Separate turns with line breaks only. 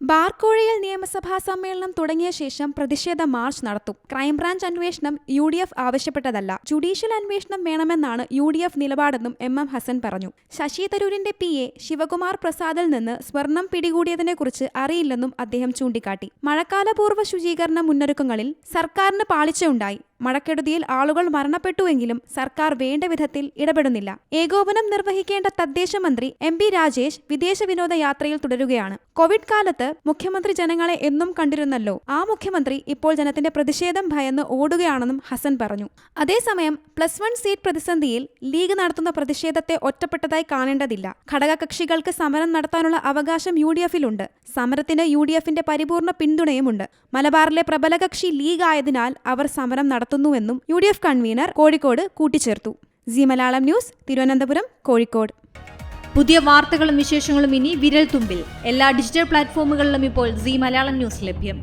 ബാർക്കോഴയിൽ നിയമസഭാ സമ്മേളനം തുടങ്ങിയ ശേഷം പ്രതിഷേധ മാർച്ച് നടത്തും. ക്രൈംബ്രാഞ്ച് അന്വേഷണം യു ഡി എഫ് ആവശ്യപ്പെട്ടതല്ല. ജുഡീഷ്യൽ അന്വേഷണം വേണമെന്നാണ് യു ഡി എഫ് നിലപാടെന്നും എം എം ഹസൻ പറഞ്ഞു. ശശി തരൂരിന്റെ പി എ ശിവകുമാർ പ്രസാദിൽ നിന്ന് സ്വർണം പിടികൂടിയതിനെക്കുറിച്ച് അറിയില്ലെന്നും അദ്ദേഹം ചൂണ്ടിക്കാട്ടി. മഴക്കാലപൂർവ ശുചീകരണ മുന്നൊരുക്കങ്ങളിൽ സർക്കാരിന് പാളിച്ചയുണ്ടായി മഴക്കെടുതിയിൽ ആളുകൾ മരണപ്പെട്ടുവെങ്കിലും സർക്കാർ വേണ്ട വിധത്തിൽ ഇടപെടുന്നില്ല. ഏകോപനം നിർവഹിക്കേണ്ട തദ്ദേശ മന്ത്രി എം പി രാജേഷ് വിദേശ വിനോദ യാത്രയിൽ തുടരുകയാണ്. കോവിഡ് കാലത്ത് മുഖ്യമന്ത്രി ജനങ്ങളെ എന്നും കണ്ടിരുന്നല്ലോ. ആ മുഖ്യമന്ത്രി ഇപ്പോൾ ജനത്തിന്റെ പ്രതിഷേധം ഭയന്ന് ഓടുകയാണെന്നും ഹസൻ പറഞ്ഞു. അതേസമയം പ്ലസ് വൺ സീറ്റ് പ്രതിസന്ധിയിൽ ലീഗ് നടത്തുന്ന പ്രതിഷേധത്തെ ഒറ്റപ്പെട്ടതായി കാണേണ്ടതില്ല. ഘടകകക്ഷികൾക്ക് സമരം നടത്താനുള്ള അവകാശം യു ഡി എഫിലുണ്ട് സമരത്തിന് യു ഡി എഫിന്റെ പരിപൂർണ പിന്തുണയുമുണ്ട്. മലബാറിലെ പ്രബല കക്ഷി ലീഗ് ആയതിനാൽ അവർ സമരം നടത്തുന്നുവെന്നും U D F convener Kozhikode കൂട്ടിച്ചേർത്തു. സി മലയാളം ന്യൂസ് തിരുവനന്തപുരം കോഴിക്കോട്.
പുതിയ വാർത്തകളും വിശേഷങ്ങളും ഇനി വിരൽ തുമ്പിൽ എല്ലാ ഡിജിറ്റൽ പ്ലാറ്റ്ഫോമുകളിലും ഇപ്പോൾ സി മലയാളം ന്യൂസ് ലഭ്യം.